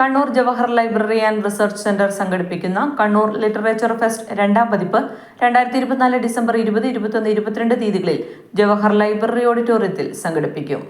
Kannur Jawahar library and research centre സംഘടിപ്പിക്കുന്ന Kannur literature fest രണ്ടാം പതിപ്പ് രണ്ടായിരത്തി ഇരുപത്തിനാല് ഡിസംബർ ഇരുപത് ഇരുപത്തൊന്ന് ഇരുപത്തിരണ്ട് തീയതികളിൽ ജവഹർ ലൈബ്രറി ഓഡിറ്റോറിയത്തിൽ സംഘടിപ്പിക്കും.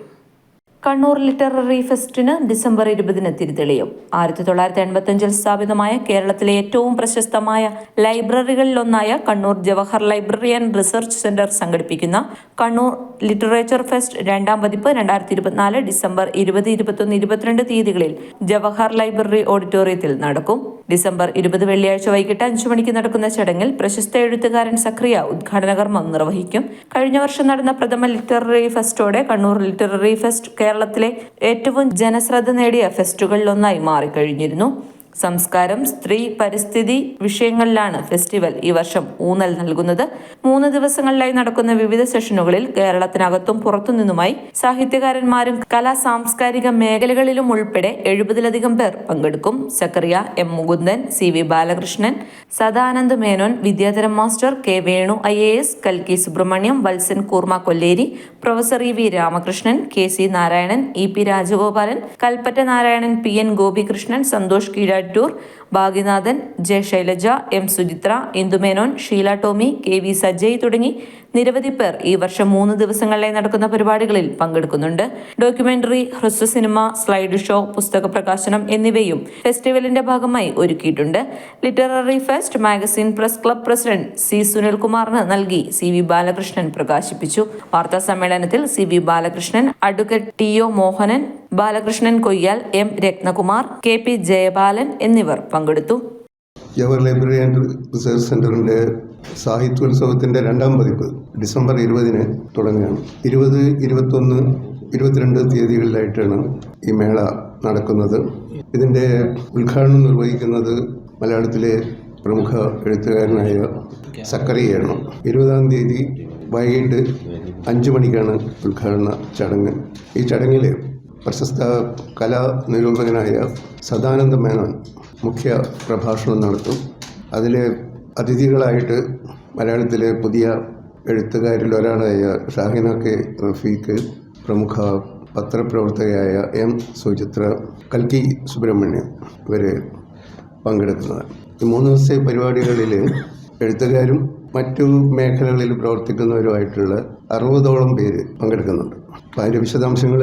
കണ്ണൂർ ലിറ്റററി ഫെസ്റ്റിന് ഡിസംബർ ഇരുപതിന് തിരിതെളിയും. ആയിരത്തി തൊള്ളായിരത്തി എൺപത്തിയഞ്ചിൽ സ്ഥാപിതമായ കേരളത്തിലെ ഏറ്റവും പ്രശസ്തമായ ലൈബ്രറികളിലൊന്നായ Kannur Jawahar library and research centre സംഘടിപ്പിക്കുന്ന കണ്ണൂർ ലിറ്ററേച്ചർ ഫെസ്റ്റ് രണ്ടാം പതിപ്പ് രണ്ടായിരത്തി ഇരുപത്തിനാല് ഡിസംബർ ഇരുപത് ഇരുപത്തൊന്ന് ഇരുപത്തിരണ്ട് തീയതികളിൽ ജവഹർ ലൈബ്രറി ഓഡിറ്റോറിയത്തിൽ നടക്കും. ഡിസംബർ ഇരുപത് വെള്ളിയാഴ്ച വൈകിട്ട് അഞ്ചു മണിക്ക് നടക്കുന്ന ചടങ്ങിൽ പ്രശസ്ത എഴുത്തുകാരൻ സക്രിയ ഉദ്ഘാടന കർമ്മം നിർവഹിക്കും. കഴിഞ്ഞ വർഷം നടന്ന പ്രഥമ ലിറ്റററി ഫെസ്റ്റോടെ കണ്ണൂർ ലിറ്റററി ഫെസ്റ്റ് കേരളത്തിലെ ഏറ്റവും ജനശ്രദ്ധ നേടിയ ഫെസ്റ്റുകളിലൊന്നായി മാറിക്കഴിഞ്ഞിരുന്നു. സംസ്കാരം സ്ത്രീ പരിസ്ഥിതി വിഷയങ്ങളിലാണ് ഫെസ്റ്റിവൽ ഈ വർഷം ഊന്നൽ നൽകുന്നത്. മൂന്ന് ദിവസങ്ങളിലായി നടക്കുന്ന വിവിധ സെഷനുകളിൽ കേരളത്തിനകത്തും പുറത്തുനിന്നുമായി സാഹിത്യകാരന്മാരും കലാ സാംസ്കാരിക മേഖലകളിലും ഉൾപ്പെടെ എഴുപതിലധികം പേർ പങ്കെടുക്കും. Zacharia M Mukundan C V Balakrishnan Sadanand Menon Vidyadharam master K Venu I A S കൽക്കി Subramaniam Valsan Koorma Kolleri professor E V Ramakrishnan K C Narayanan E P Rajagopalan Kalpetta Narayanan P N Gopikrishnan Santhosh Keezhattoor Bhagyanathan J Shailaja M Suchitra Indumenon Sheela Tomy K V Sajay തുടങ്ങി നിരവധി പേർ ഈ വർഷം മൂന്ന് ദിവസങ്ങളിലായി നടക്കുന്ന പരിപാടികളിൽ പങ്കെടുക്കുന്നുണ്ട്. ഡോക്യുമെന്ററി ഹ്രസ്വ സിനിമ സ്ലൈഡ് ഷോ പുസ്തക പ്രകാശനം എന്നിവയും ഫെസ്റ്റിവലിന്റെ ഭാഗമായി ഒരുക്കിയിട്ടുണ്ട്. Literary fest magazine press club president C സുനിൽകുമാറിന് നൽകി സി വി ബാലകൃഷ്ണൻ പ്രകാശിപ്പിച്ചു. വാർത്താ സമ്മേളനത്തിൽ C V Balakrishnan advocate T O Mohanan Balakrishnan Koyyal M Rathnakumar K P Jayabalan എന്നിവർ പങ്കെടുത്തു. ജവഹർ ലൈബ്രറി ആൻഡ് റിസർച്ച് സെന്ററിന്റെ സാഹിത്യോത്സവത്തിന്റെ രണ്ടാം പതിപ്പ് ഡിസംബർ ഇരുപതിന് തുടങ്ങുകയാണ്. ഇരുപത് ഇരുപത്തൊന്ന് ഇരുപത്തിരണ്ട് തീയതികളിലായിട്ടാണ് ഈ മേള നടക്കുന്നത്. ഇതിന്റെ ഉദ്ഘാടനം നിർവഹിക്കുന്നത് മലയാളത്തിലെ പ്രമുഖ എഴുത്തുകാരനായ സക്കറിയാണ്. ഇരുപതാം തീയതി വൈകിട്ട് അഞ്ച് മണിക്കാണ് ഉദ്ഘാടന ചടങ്ങ്. ഈ ചടങ്ങിൽ പ്രശസ്ത കലാ നിരൂപകനായ സദാനന്ദ മേനോൻ മുഖ്യ പ്രഭാഷണം നടത്തും. അതിലെ അതിഥികളായിട്ട് മലയാളത്തിലെ പുതിയ എഴുത്തുകാരിൽ ഒരാളായ ഷാഹിന കെ റഫീഖ് പ്രമുഖ പത്രപ്രവർത്തകയായ എം സുചിത്ര കൽക്കി സുബ്രഹ്മണ്യം ഇവർ പങ്കെടുക്കുന്നത് ഈ മൂന്ന് ദിവസത്തെ പരിപാടികളിൽ എഴുത്തുകാരും മറ്റു മേഖലകളിൽ പ്രവർത്തിക്കുന്നവരുമായിട്ടുള്ള അറുപതോളം പേര് പങ്കെടുക്കുന്നുണ്ട്. അപ്പോൾ അതിന്റെ വിശദാംശങ്ങൾ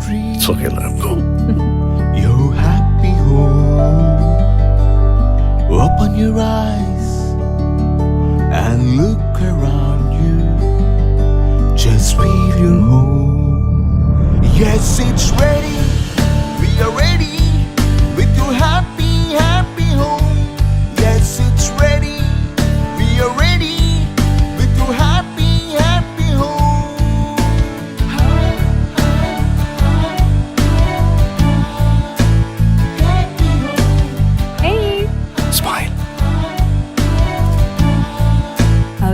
It's okay, your happy home, open your eyes and look